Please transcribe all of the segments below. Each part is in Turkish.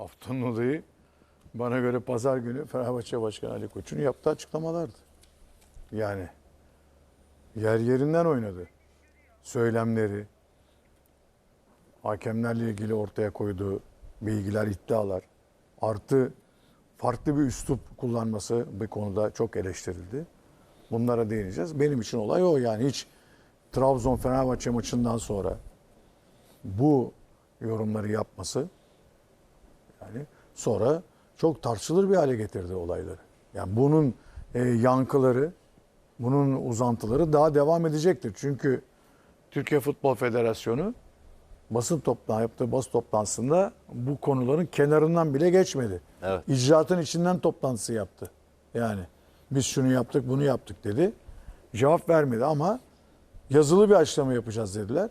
Haftanın olayı bana göre pazar günü Fenerbahçe Başkanı Ali Koç'un yaptığı açıklamalardı. Yani yer yerinden oynadı. Söylemleri, hakemlerle ilgili ortaya koyduğu bilgiler, iddialar artı farklı bir üslup kullanması bir konuda çok eleştirildi. Bunlara değineceğiz. Benim için olay o yani hiç Trabzon Fenerbahçe maçından sonra bu yorumları yapması yani sonra çok tartışılır bir hale getirdi olayları. Yani bunun e, yankıları, bunun uzantıları daha devam edecektir. Çünkü Türkiye Futbol Federasyonu basın toplantısı yaptığı basın toplantısında bu konuların kenarından bile geçmedi. Evet. İcraatın içinden toplantısı yaptı. Yani biz şunu yaptık, bunu yaptık dedi. Cevap vermedi ama yazılı bir açıklama yapacağız dediler.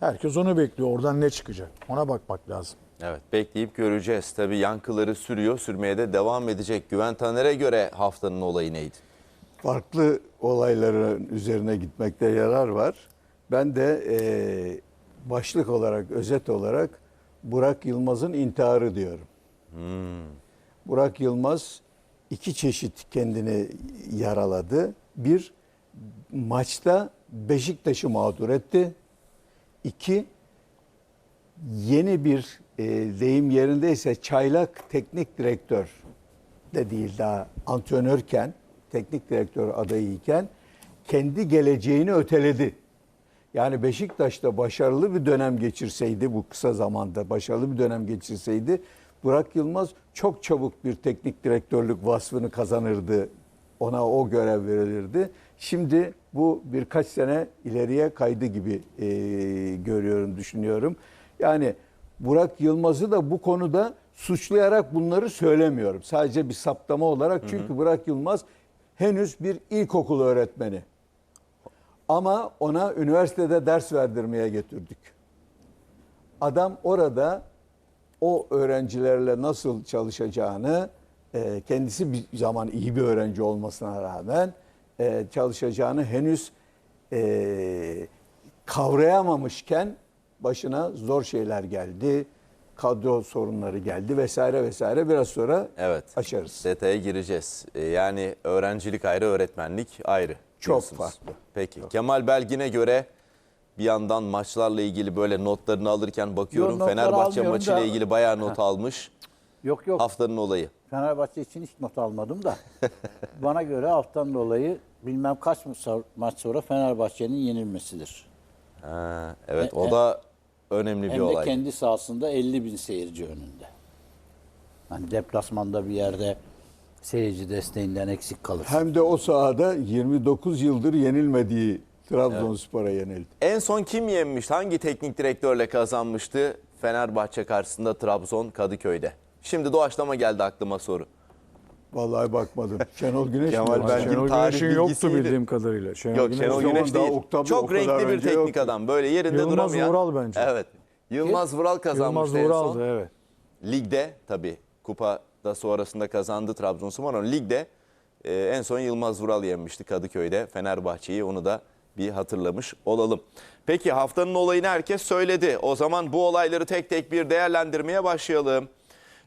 Herkes onu bekliyor. Oradan ne çıkacak? Ona bakmak lazım. Evet bekleyip göreceğiz. Tabii yankıları sürüyor, sürmeye de devam edecek. Güven Taner'e göre haftanın olayı neydi? farklı olayların üzerine gitmekte yarar var. Ben de eee, başlık olarak, özet olarak Burak Yılmaz'ın intiharı diyorum. Burak Yılmaz iki çeşit kendini yaraladı. Bir, maçta Beşiktaş'ı mağdur etti. İki, yeni bir e, deyim yerindeyse çaylak teknik direktör de değil daha antrenörken, teknik direktör adayıyken kendi geleceğini öteledi. Yani Beşiktaş'ta başarılı bir dönem geçirseydi bu kısa zamanda başarılı bir dönem geçirseydi Burak Yılmaz çok çabuk bir teknik direktörlük vasfını kazanırdı. Ona o görev verilirdi. Şimdi bu birkaç sene ileriye kaydı gibi e, görüyorum, düşünüyorum. Yani Burak Yılmaz'ı da bu konuda suçlayarak bunları söylemiyorum. Sadece bir saptama olarak çünkü Burak Yılmaz henüz bir ilkokul öğretmeni. Ama ona üniversitede ders verdirmeye getirdik. Adam orada o öğrencilerle nasıl çalışacağını, e, kendisi bir zaman iyi bir öğrenci olmasına rağmen e, çalışacağını henüz e, kavrayamamışken başına zor şeyler geldi. Kadro sorunları geldi vesaire vesaire. Biraz sonra Evet. açarız. Detaya gireceğiz. Ee, Yani öğrencilik ayrı, öğretmenlik ayrı. Çok diyorsunuz. farklı. Peki. Kemal Belgin'e göre bir yandan maçlarla ilgili böyle notlarını alırken bakıyorum Yok, Fenerbahçe maçıyla da- ilgili bayağı not almış. Yok yok. Haftanın olayı. Fenerbahçe için hiç not almadım da. Bana göre haftanın dolayı bilmem kaç maç sonra Fenerbahçe'nin yenilmesidir. Ha, evet E- o da önemli bir Hem de olay. kendi sahasında 50 bin seyirci önünde. Hani deplasmanda bir yerde seyirci desteğinden eksik kalır. Hem de o sahada 29 yıldır yenilmediği Trabzonspor'a yenildi. En son kim yenmişti? Hangi teknik direktörle kazanmıştı Fenerbahçe karşısında Trabzon Kadıköy'de? Şimdi doğaçlama geldi aklıma soru. Vallahi bakmadım. Şenol Güneş Kemal mi? Belgin Şenol tarih Güneş'in yoktu bildiğim kadarıyla. Şenol Yok Güneş- Şenol o zaman Güneş daha değil. o- tabii o Çok kadar renkli bir önce teknik yoktu. adam. Böyle yerinde Yılmaz duramayan. Vural bence. Evet. Yılmaz Vural kazanmıştı Yılmaz en son. Vural'dı evet. Ligde tabii kupada sonrasında kazandı Trabzonspor ama ligde e, en son Yılmaz Vural yenmişti Kadıköy'de Fenerbahçe'yi onu da bir hatırlamış olalım. Peki haftanın olayını herkes söyledi. O zaman bu olayları tek tek bir değerlendirmeye başlayalım.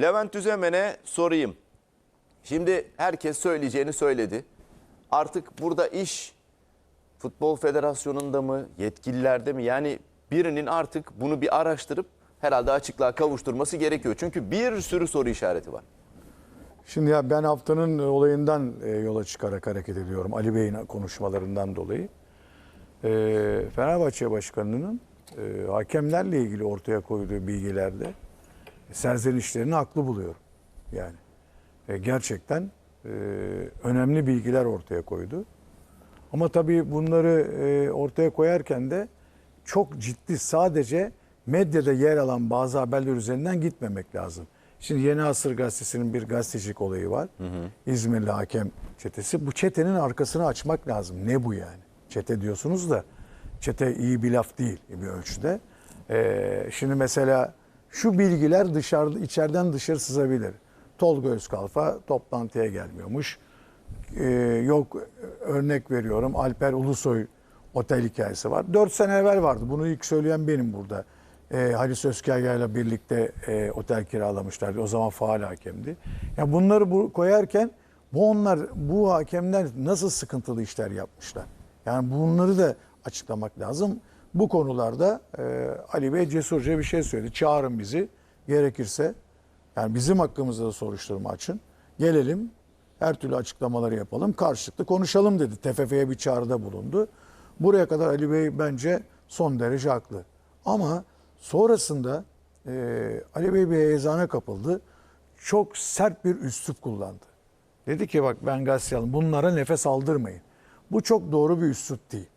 Levent Düzemen'e sorayım. Şimdi herkes söyleyeceğini söyledi. Artık burada iş Futbol Federasyonu'nda mı, yetkililerde mi? Yani birinin artık bunu bir araştırıp herhalde açıklığa kavuşturması gerekiyor. Çünkü bir sürü soru işareti var. Şimdi ya ben haftanın olayından e, yola çıkarak hareket ediyorum. Ali Bey'in konuşmalarından dolayı. E, Fenerbahçe Başkanı'nın e, hakemlerle ilgili ortaya koyduğu bilgilerde serzenişlerini haklı buluyorum. Yani e, gerçekten e, önemli bilgiler ortaya koydu. Ama tabii bunları e, ortaya koyarken de çok ciddi sadece medyada yer alan bazı haberler üzerinden gitmemek lazım. Şimdi Yeni Asır Gazetesi'nin bir gazetecilik olayı var. İzmirli hakem çetesi. Bu çetenin arkasını açmak lazım. Ne bu yani? Çete diyorsunuz da çete iyi bir laf değil bir ölçüde. E, şimdi mesela şu bilgiler dışarıda içeriden dışarı sızabilir. Tolga Özkalfa toplantıya gelmiyormuş. Ee, yok örnek veriyorum Alper Ulusoy otel hikayesi var. 4 sene evvel vardı. Bunu ilk söyleyen benim burada. e, Halis Özkaya ile birlikte e, otel kiralamışlardı. O zaman faal hakemdi. Ya bunları bu koyarken bu onlar bu hakemler nasıl sıkıntılı işler yapmışlar. Yani bunları da açıklamak lazım. Bu konularda e, Ali Bey cesurca bir şey söyledi. Çağırın bizi gerekirse. Yani bizim hakkımızda da soruşturma açın. Gelelim her türlü açıklamaları yapalım. Karşılıklı konuşalım dedi. TFF'ye bir çağrıda bulundu. Buraya kadar Ali Bey bence son derece haklı. Ama sonrasında e, Ali Bey bir heyezana kapıldı. Çok sert bir üslup kullandı. Dedi ki bak ben Gasyalım bunlara nefes aldırmayın. Bu çok doğru bir üslup değil.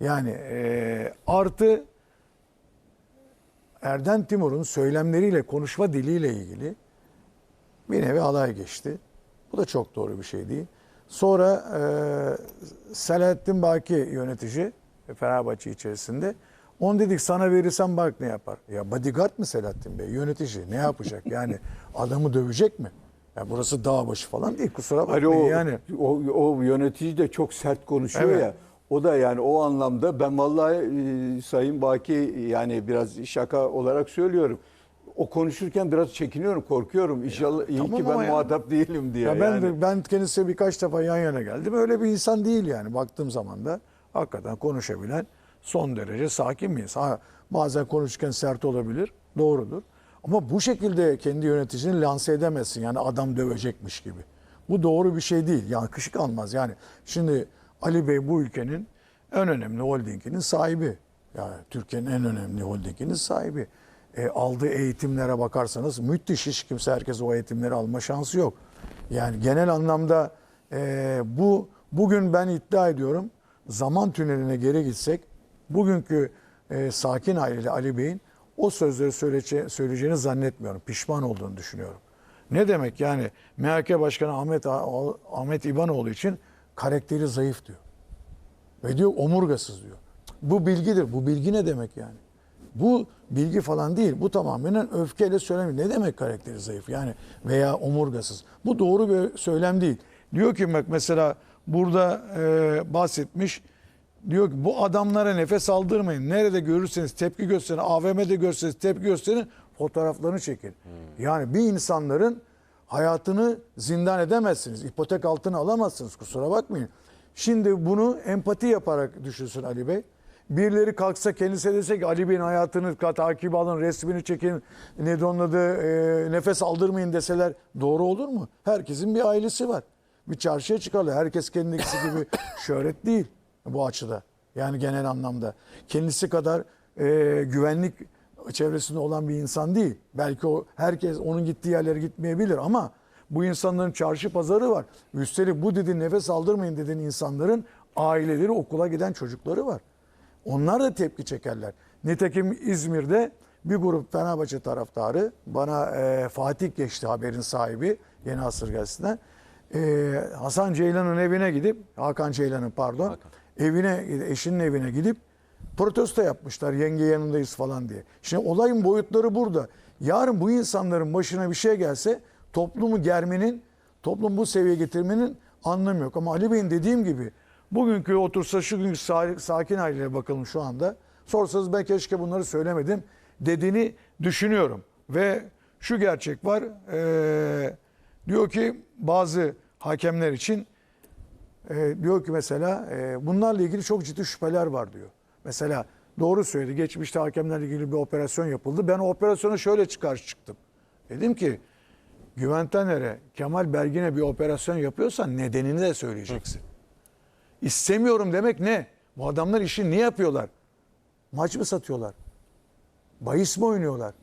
Yani e, artı Erden Timur'un söylemleriyle, konuşma diliyle ilgili bir nevi alay geçti. Bu da çok doğru bir şey değil. Sonra e, Selahattin Baki yönetici Fenerbahçe içerisinde onu dedik sana verirsem bak ne yapar. Ya bodyguard mı Selahattin Bey? Yönetici ne yapacak? Yani adamı dövecek mi? Ya burası dağ başı falan değil kusura bakmayın o, yani. o, o yönetici de çok sert konuşuyor Evet. ya. O da yani o anlamda ben vallahi e, Sayın Baki yani biraz şaka olarak söylüyorum. O konuşurken biraz çekiniyorum, korkuyorum. İnşallah iyi tamam ki ben ama ya. muhatap değilim diye. Ya ben yani. de ben kendisiyle birkaç defa yan yana geldim. Öyle bir insan değil yani. Baktığım zaman da hakikaten konuşabilen son derece sakin bir insan. Ha, bazen konuşurken sert olabilir. Doğrudur. Ama bu şekilde kendi yöneticini lanse edemezsin. Yani adam dövecekmiş gibi. Bu doğru bir şey değil. Yani kışık almaz. Yani şimdi Ali Bey bu ülkenin en önemli holdinginin sahibi. Yani Türkiye'nin en önemli holdinginin sahibi. E, aldığı eğitimlere bakarsanız müthiş hiç kimse herkes o eğitimleri alma şansı yok. Yani genel anlamda e, bu bugün ben iddia ediyorum zaman tüneline geri gitsek bugünkü e, sakin aileli Ali Bey'in o sözleri söylece, söyleyeceğini zannetmiyorum. Pişman olduğunu düşünüyorum. Ne demek yani MHK Başkanı Ahmet Ahmet İbanoğlu için karakteri zayıf diyor. Ve diyor omurgasız diyor. Bu bilgidir. Bu bilgi ne demek yani? Bu bilgi falan değil. Bu tamamen öfkeyle söylemiyor. Ne demek karakteri zayıf? Yani veya omurgasız. Bu doğru bir söylem değil. Diyor ki bak mesela burada e, bahsetmiş. Diyor ki bu adamlara nefes aldırmayın. Nerede görürseniz tepki gösterin. AVM'de görseniz tepki gösterin. Fotoğraflarını çekin. Yani bir insanların hayatını zindan edemezsiniz. İpotek altına alamazsınız. Kusura bakmayın. Şimdi bunu empati yaparak düşünsün Ali Bey. Birileri kalksa kendisi dese ki Ali Bey'in hayatını takip alın, resmini çekin, ne onun adı, e, nefes aldırmayın deseler doğru olur mu? Herkesin bir ailesi var. Bir çarşıya çıkarlar. Herkes kendisi gibi şöhret değil bu açıda. Yani genel anlamda. Kendisi kadar e, güvenlik çevresinde olan bir insan değil. Belki o herkes onun gittiği yerlere gitmeyebilir ama bu insanların çarşı pazarı var. Üstelik bu dediğin nefes aldırmayın dediğin insanların aileleri okula giden çocukları var. Onlar da tepki çekerler. Nitekim İzmir'de bir grup Fenerbahçe taraftarı bana e, Fatih geçti haberin sahibi Yeni Asır Gazetesi'nden. E, Hasan Ceylan'ın evine gidip Hakan Ceylan'ın pardon evine eşinin evine gidip protesto yapmışlar yenge yanındayız falan diye. Şimdi olayın boyutları burada. Yarın bu insanların başına bir şey gelse toplumu germenin, toplum bu seviyeye getirmenin anlamı yok. Ama Ali Bey'in dediğim gibi bugünkü otursa şu günkü sa- sakin aileye bakalım şu anda. Sorsanız ben keşke bunları söylemedim dediğini düşünüyorum. Ve şu gerçek var. eee, diyor ki bazı hakemler için e, diyor ki mesela e, bunlarla ilgili çok ciddi şüpheler var diyor. Mesela doğru söyledi. Geçmişte hakemlerle ilgili bir operasyon yapıldı. Ben o operasyona şöyle çıkar çıktım. Dedim ki Güven Taner'e, Kemal Belgin'e bir operasyon yapıyorsan nedenini de söyleyeceksin. İstemiyorum demek ne? Bu adamlar işi niye yapıyorlar? Maç mı satıyorlar? Bahis mi oynuyorlar?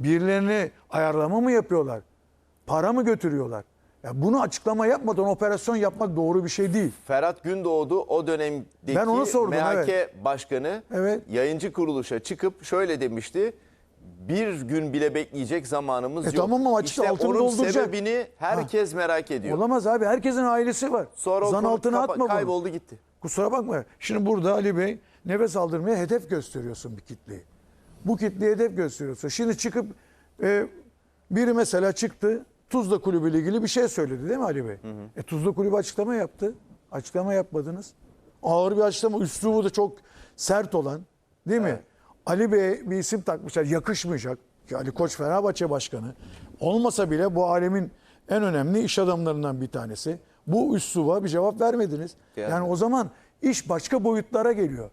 Birilerini ayarlama mı yapıyorlar? Para mı götürüyorlar? Ya bunu açıklama yapmadan operasyon yapmak doğru bir şey değil. Ferhat Gündoğdu o dönemdeki Ben onu sordum, MHK başkanı Evet. yayıncı kuruluşa çıkıp şöyle demişti. Bir gün bile bekleyecek zamanımız E yok. tamam ama açıkça işte altını onun dolduracak. sebebini herkes merak ediyor. Olamaz abi. Herkesin ailesi var. Sonra Zan altına atma bunu. kayboldu gitti. Kusura bakma. Şimdi burada Ali Bey nefes aldırmaya hedef gösteriyorsun bir kitleyi. Bu kitleye hedef gösteriyorsun. Şimdi çıkıp e, biri mesela çıktı Tuzla Kulübü ile ilgili bir şey söyledi değil mi Ali Bey? E, Tuzla Kulübü açıklama yaptı. Açıklama yapmadınız. Ağır bir açıklama. Üslubu da çok sert olan değil mi? Ali Bey bir isim takmışlar yakışmayacak. Ali Koç Fenerbahçe Başkanı olmasa bile bu alemin en önemli iş adamlarından bir tanesi. Bu üsluba bir cevap vermediniz. Yani. Yani o zaman iş başka boyutlara geliyor.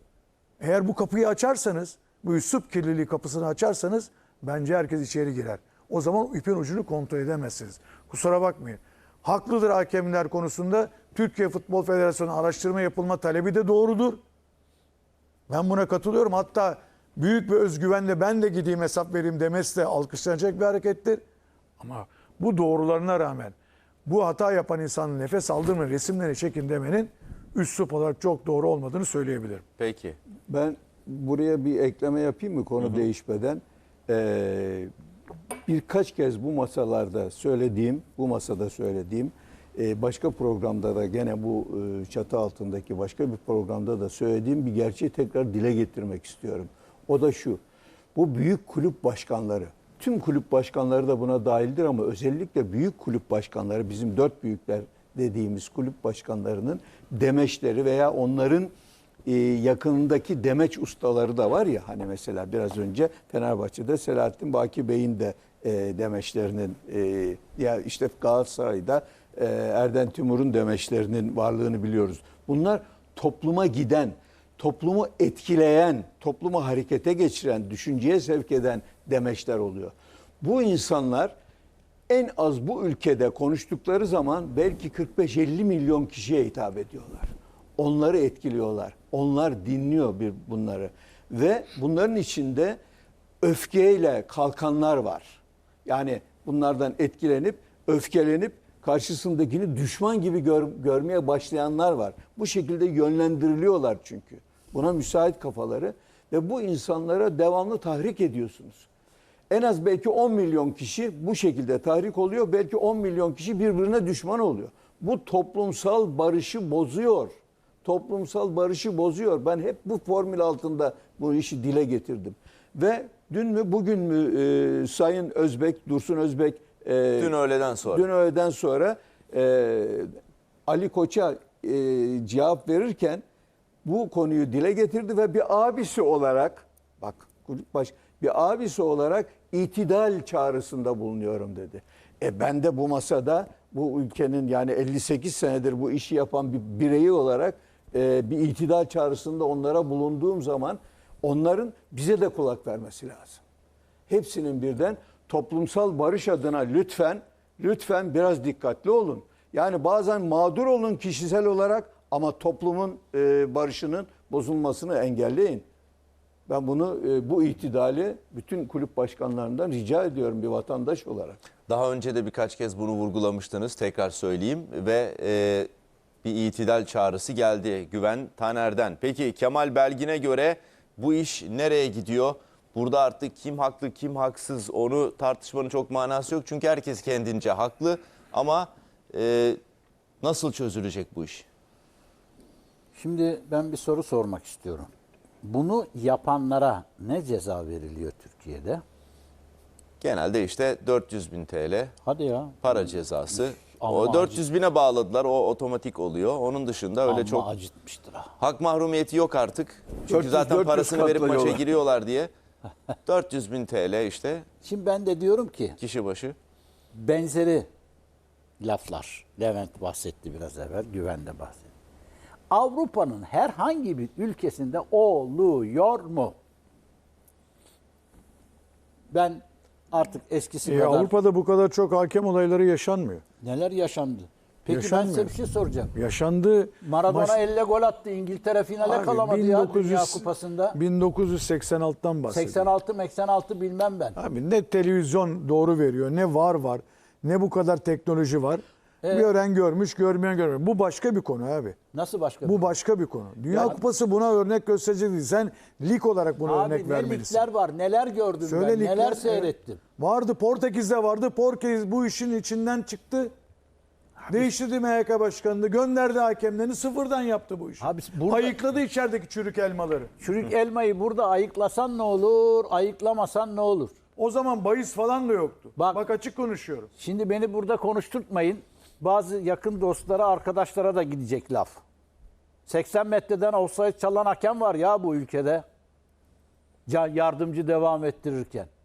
Eğer bu kapıyı açarsanız, bu üslup kirliliği kapısını açarsanız bence herkes içeri girer. O zaman ipin ucunu kontrol edemezsiniz. Kusura bakmayın. Haklıdır hakemler konusunda Türkiye Futbol Federasyonu araştırma yapılma talebi de doğrudur. Ben buna katılıyorum. Hatta büyük bir özgüvenle ben de gideyim hesap vereyim demesi de alkışlanacak bir harekettir. Ama bu doğrularına rağmen bu hata yapan insanın nefes aldırma resimleri çekin demenin üslup olarak çok doğru olmadığını söyleyebilirim. Peki. Ben buraya bir ekleme yapayım mı konu değişmeden? Ee, birkaç kez bu masalarda söylediğim, bu masada söylediğim, e, başka programda da gene bu e, çatı altındaki başka bir programda da söylediğim bir gerçeği tekrar dile getirmek istiyorum. O da şu, bu büyük kulüp başkanları, tüm kulüp başkanları da buna dahildir ama özellikle büyük kulüp başkanları, bizim dört büyükler dediğimiz kulüp başkanlarının demeçleri veya onların e, yakınındaki demeç ustaları da var ya hani mesela biraz önce Fenerbahçe'de Selahattin Baki Bey'in de e, demeçlerinin e, ya işte Galatasaray'da e, Erden Timur'un demeçlerinin varlığını biliyoruz. Bunlar topluma giden, toplumu etkileyen, toplumu harekete geçiren, düşünceye sevk eden demeçler oluyor. Bu insanlar en az bu ülkede konuştukları zaman belki 45-50 milyon kişiye hitap ediyorlar. Onları etkiliyorlar. Onlar dinliyor bir bunları. Ve bunların içinde öfkeyle kalkanlar var. Yani bunlardan etkilenip, öfkelenip karşısındakini düşman gibi gör- görmeye başlayanlar var. Bu şekilde yönlendiriliyorlar çünkü. Buna müsait kafaları ve bu insanlara devamlı tahrik ediyorsunuz. En az belki 10 milyon kişi bu şekilde tahrik oluyor. Belki 10 milyon kişi birbirine düşman oluyor. Bu toplumsal barışı bozuyor. Toplumsal barışı bozuyor. Ben hep bu formül altında bu işi dile getirdim. Ve dün mü bugün mü e, Sayın Özbek, Dursun Özbek e, Dün öğleden sonra. Dün öğleden sonra e, Ali Koç'a e, cevap verirken bu konuyu dile getirdi ve bir abisi olarak bak baş bir abisi olarak itidal çağrısında bulunuyorum dedi. E ben de bu masada bu ülkenin yani 58 senedir bu işi yapan bir bireyi olarak e, bir itidal çağrısında onlara bulunduğum zaman onların bize de kulak vermesi lazım. Hepsinin birden toplumsal barış adına lütfen lütfen biraz dikkatli olun. Yani bazen mağdur olun kişisel olarak ama toplumun e, barışının bozulmasını engelleyin. Ben bunu e, bu itidali bütün kulüp başkanlarından rica ediyorum bir vatandaş olarak. Daha önce de birkaç kez bunu vurgulamıştınız. Tekrar söyleyeyim ve e, bir itidal çağrısı geldi Güven Taner'den. Peki Kemal Belgin'e göre bu iş nereye gidiyor? Burada artık kim haklı kim haksız onu tartışmanın çok manası yok. Çünkü herkes kendince haklı ama e, nasıl çözülecek bu iş? Şimdi ben bir soru sormak istiyorum. Bunu yapanlara ne ceza veriliyor Türkiye'de? Genelde işte 400 bin TL Hadi ya. para cezası. Ama o 400 bine bağladılar o otomatik oluyor. Onun dışında öyle Amma çok acıtmıştır ha. Hak mahrumiyeti yok artık. Çünkü 400 zaten 400 parasını verip maça giriyorlar diye. 400 bin TL işte Şimdi ben de diyorum ki kişi başı. benzeri laflar. Levent bahsetti biraz evvel, Güven de bahsetti. Avrupa'nın herhangi bir ülkesinde oluyor mu? Ben artık eskisi E, kadar Avrupa'da bu kadar çok hakem olayları yaşanmıyor. Neler yaşandı? Peki ben Yaşanmıyor. size bir şey soracağım. Yaşandı. Maradona maç- elle gol attı. İngiltere finale Abi, kalamadı ya Dünya Kupası'nda. 1986'dan bahsediyorum. 86 86 bilmem ben. Abi ne televizyon doğru veriyor, ne var var, ne bu kadar teknoloji var. Gören görmüş, görmeyen görmemiş. Bu başka bir konu abi. Nasıl başka? Bu başka bir konu. Dünya Ya- Kupası buna örnek gösterecek değil. Sen lig olarak buna Abi örnek ne vermelisin. ligler var, neler gördüm Söyle ben, ligler, neler evet. seyrettim. Vardı Portekiz'de vardı. Portekiz bu işin içinden çıktı. Değiştirdi MHK başkanını. Gönderdi hakemlerini. Sıfırdan yaptı bu işi. Abi burada- Ayıkladı içerideki çürük elmaları. Çürük elmayı burada ayıklasan ne olur, ayıklamasan ne olur? O zaman bahis falan da yoktu. Bak- Bak, açık konuşuyorum. Şimdi beni burada konuşturtmayın. Bazı yakın dostlara, arkadaşlara da gidecek laf. 80 metreden offside çalan hakem var ya bu ülkede. Yardımcı devam ettirirken.